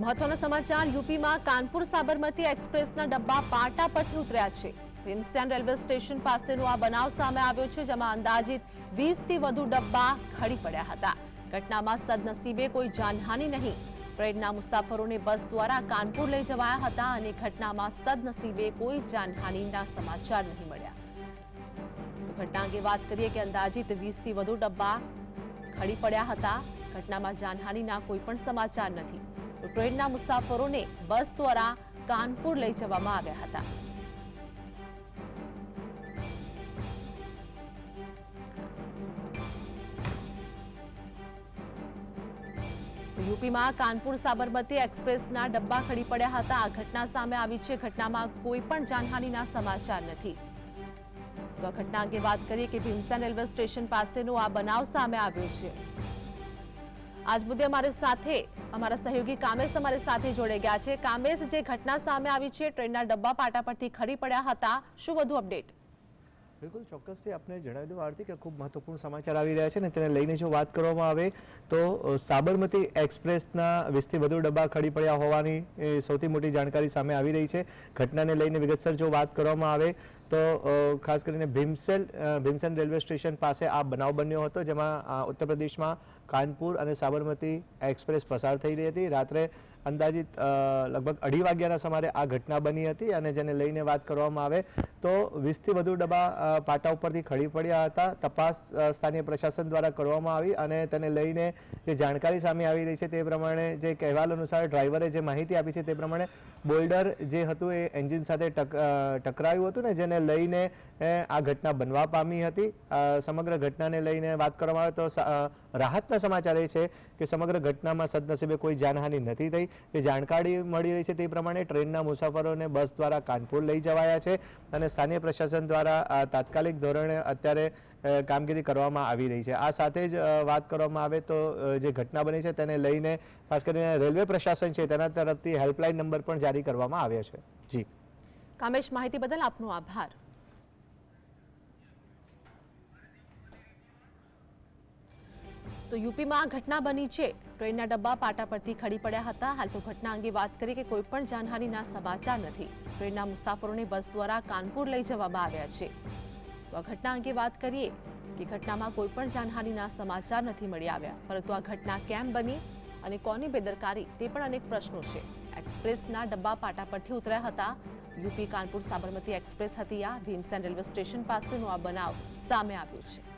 મહત્વના સમાચાર યુપીમાં કાનપુર સાબરમતી એક્સપ્રેસના ડબ્બા પાટા પરથી ઉતર્યા છે. ભીમસ્ટેન રેલવે સ્ટેશન પાસેનો આ બનાવ સામે આવ્યો છે, જેમાં અંદાજિત વીસથી વધુ ડબ્બા ખડી પડ્યા હતા. ઘટનામાં સદનસીબે કોઈ જાનહાનિ નહીં. ટ્રેનના મુસાફરોને બસ દ્વારા કાનપુર લઈ જવાયા હતા અને ઘટનામાં સદનસીબે કોઈ જાનહાનિના સમાચાર નહીં મળ્યા. ઘટના અંગે વાત કરીએ કે અંદાજિત વીસથી વધુ ડબ્બા ખડી પડ્યા હતા. ઘટનામાં જાનહાનિના કોઈ પણ સમાચાર નથી. તો ટ્રેનના મુસાફરોને બસ દ્વારા કાનપુર લઈ જવામાં આવ્યા હતા. યુપીમાં કાનપુર સાબરમતી એક્સપ્રેસના ડબ્બા ખડી પડ્યા હતા. આ ઘટના સામે આવી છે. ઘટનામાં કોઈ પણ જાનહાનિના સમાચાર નથી. તો આ ઘટના અંગે વાત કરીએ કે ભીમસેન રેલવે સ્ટેશન પાસેનો આ બનાવ સામે આવ્યો છે. આજ મુદ્દે અમારી સાથે, અમારા સહયોગી કામેશ અમારી સાથે જોડાઈ ગયા છે. કામેશ, જે ઘટના સામે આવી છે, ટ્રેનના ડબ્બા પાટા પરથી ખરી પડ્યા હતા. શું વધુ અપડેટ? બિલકુલ, ચોક્કસથી આપને જણાવી દઉં આરતી કે ખૂબ મહત્વપૂર્ણ સમાચાર આવી રહ્યા છે ને તેને લઈને જો વાત કરવામાં આવે તો સાબરમતી એક્સપ્રેસના વીસથી વધુ ડબ્બા ખડી પડ્યા હોવાની સૌથી મોટી જાણકારી સામે આવી રહી છે. ઘટનાને લઈને વિગતસર જો વાત કરવામાં આવે તો ખાસ કરીને ભીમસેલ ભીમસેન રેલવે સ્ટેશન પાસે આ બનાવ બન્યો હતો, જેમાં ઉત્તર પ્રદેશમાં કાનપુર અને સાબરમતી એક્સપ્રેસ પસાર થઈ રહી હતી. રાત્રે અંદાજિત લગભગ અઢી વાગ્યાના સમારે આ ઘટના બની હતી અને જેને લઈને વાત કરવામાં આવે, તો વીસથી વધુ ડબ્બા પાટા ઉપરથી ખડી પડ્યા હતા. તપાસ સ્થાનીય પ્રશાસન દ્વારા કરવામાં આવી અને તેને લઈને જે જાણકારી સામે આવી રહી છે તે પ્રમાણે જે કહેવાલ અનુસાર ડ્રાઈવરે જે માહિતી આપી છે તે પ્રમાણે બોલ્ડર જે હતું એ એન્જિન સાથે ટક- ટકરાયું હતું ને, જેને લઈને આ ઘટના બનવા પામી હતી. સમગ્ર ઘટનાને લઈને વાત કરવામાં આવે તો રાહતના સમાચાર એ છે કે સમગ્ર ઘટનામાં સદનસીબે કોઈ જાનહાનિ નથી થઈ. જે જાણકારી મળી રહી છે તે પ્રમાણે ટ્રેનના મુસાફરોને બસ દ્વારા કાનપુર લઈ જવાયા છે અને સ્થાનિય પ્રશાસન દ્વારા તાત્કાલિક ધોરણે અત્યારે કામગીરી કરવામાં આવી રહી છે. આ સાથે જ વાત કરવામાં આવે તો જે ઘટના બની છે તેને લઈને ખાસ કરીને રેલવે પ્રશાસન છે તેના તરફથી હેલ્પલાઇન નંબર પણ જારી કરવામાં આવ્યો છે. જી. કામેશ, માહિતી બદલ આપનો આભાર. તો યુપીમાં ઘટના બની છે. ટ્રેનના ડબ્બા પાટા પરથી ખડી પડ્યા હતા. હાલ તો ઘટના અંગે વાત કરીએ કે કોઈ પણ જાનહાનિના સમાચાર નથી. ટ્રેનના મુસાફરોને બસ દ્વારા કાનપુર લઈ જવામાં આવ્યા છે. તો આ ઘટના અંગે વાત કરીએ કે ઘટનામાં કોઈ પણ જાનહાનિના સમાચાર નથી મળી આવ્યા. પરંતુ આ ઘટના કેમ બની અને કોની બેદરકારી તે પણ અનેક પ્રશ્નો છે. એક્સપ્રેસના ડબ્બા પાટા પરથી ઉતર્યા હતા. યુપી કાનપુર સાબરમતી એક્સપ્રેસ હતી આ, ભીમસેન રેલવે સ્ટેશન પાસેનો આ બનાવ સામે આવ્યો છે.